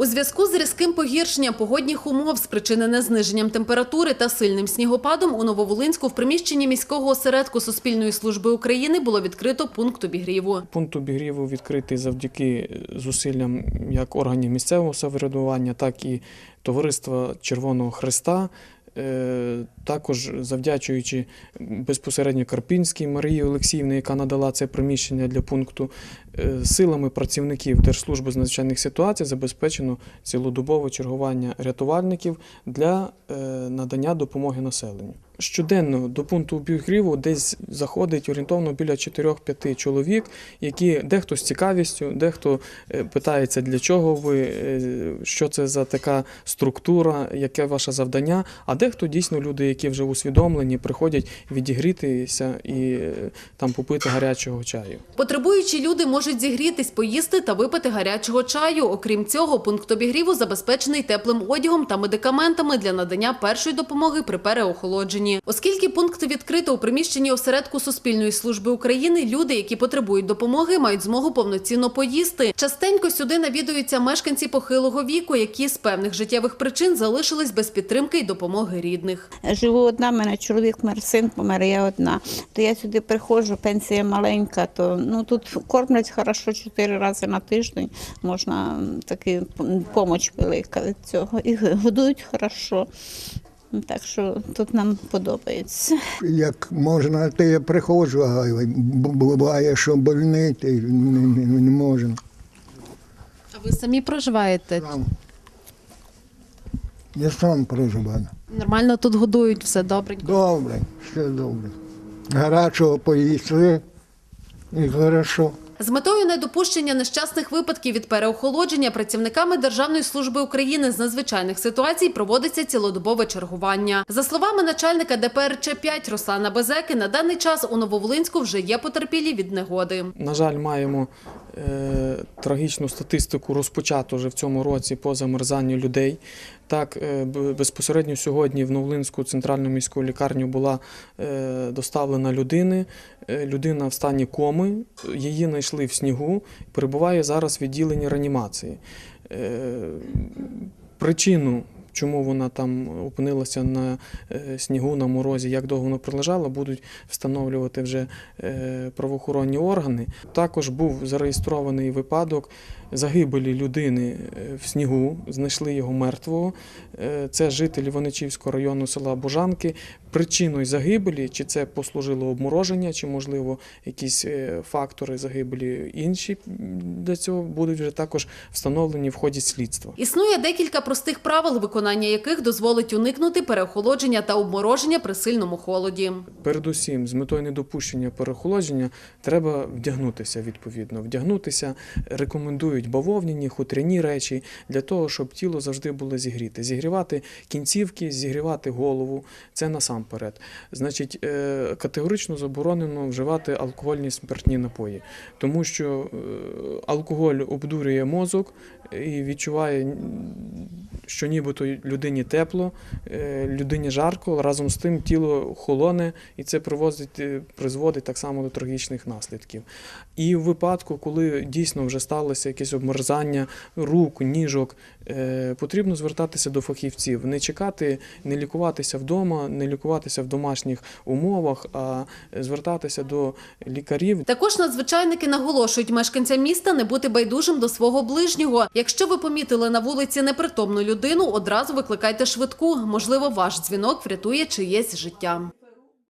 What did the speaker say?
У зв'язку з різким погіршенням погодних умов, спричинене зниженням температури та сильним снігопадом, у Нововолинську в приміщенні міського осередку Суспільної служби України було відкрито пункт обігріву. Пункт обігріву відкритий завдяки зусиллям як органів місцевого самоврядування, так і Товариства Червоного Христа. Е, Також завдячуючи безпосередньо Карпінській Марії Олексіївні, яка надала це приміщення для пункту, е, силами працівників Держслужби з надзвичайних ситуацій забезпечено цілодобове чергування рятувальників для е, надання допомоги населенню. Щоденно до пункту обігріву десь заходить орієнтовно біля 4-5 чоловік, які дехто з цікавістю, дехто е, питається, для чого ви, е, що це за така структура, яке ваше завдання. А дехто дійсно люди, які вже усвідомлені, приходять відігрітися і е, там попити гарячого чаю. Потребуючі люди можуть зігрітись, поїсти та випити гарячого чаю. Окрім цього, пункт обігріву забезпечений теплим одягом та медикаментами для надання першої допомоги при переохолодженні. Оскільки пункт відкрито у приміщенні осередку Суспільної служби України, люди, які потребують допомоги, мають змогу повноцінно поїсти. Частенько сюди навідуються мешканці похилого віку, які з певних життєвих причин залишились без підтримки й допомоги рідних. Живу одна, мене чоловік мер, син помер, я одна. То я сюди приходжу, пенсія маленька, то ну тут кормлять хорошо чотири рази на тиждень. Можна таки допомога велика від цього. І годують хорошо. Так що тут нам подобається. Як можна, то я приходжу, а буває, що больний, то не, не, не можна. А ви самі проживаєте? Сам. Я сам проживаю. Нормально тут годують, все добренько. Добре, все добре. Гарячого поїсти і хорошо. З метою недопущення нещасних випадків від переохолодження працівниками Державної служби України з надзвичайних ситуацій проводиться цілодобове чергування. За словами начальника ДПРЧ 5 Руслана Безеки, на даний час у Нововолинську вже є потерпілі від негоди. На жаль, маємо трагічну статистику розпочату вже в цьому році по замерзанню людей. Так, е, безпосередньо сьогодні в Новлинську центральну міську лікарню була е, доставлена людина. Е, людина в стані коми, її знайшли в снігу, перебуває зараз в відділенні реанімації. Е, причину. Чому вона там опинилася на е, снігу, на морозі, як довго вона пролежала, будуть встановлювати вже е, правоохоронні органи. Також був зареєстрований випадок загибелі людини е, в снігу, знайшли його мертвого. Це житель Іваничівського району села Божанки. Причиною загибелі, чи це послужило обмороження, чи, можливо, якісь фактори загибелі інші для цього будуть вже також встановлені в ході слідства. Існує декілька простих правил, виконання яких дозволить уникнути переохолодження та обмороження при сильному холоді. Передусім, з метою недопущення переохолодження, треба вдягнутися відповідно. Вдягнутися рекомендують бавовняні, хутряні речі для того, щоб тіло завжди було зігріте. Зігрівати кінцівки, зігрівати голову це насамперед. Значить, е, категорично заборонено вживати алкогольні спиртні напої, тому що е, алкоголь обдурює мозок і відчуває, що нібито людині тепло, е, людині жарко, разом з тим тіло холоне, і це привозить, е, призводить так само до трагічних наслідків. І в випадку, коли дійсно вже сталося якесь обмерзання рук, ніжок, е, потрібно звертатися до фахівців, не чекати, не лікуватися вдома, не лікуватися в домашніх умовах, а звертатися до лікарів. Також надзвичайники наголошують мешканцям міста не бути байдужим до свого ближнього. Якщо ви помітили на вулиці непритомну людину, одразу викликайте швидку. Можливо, ваш дзвінок врятує чиєсь життя.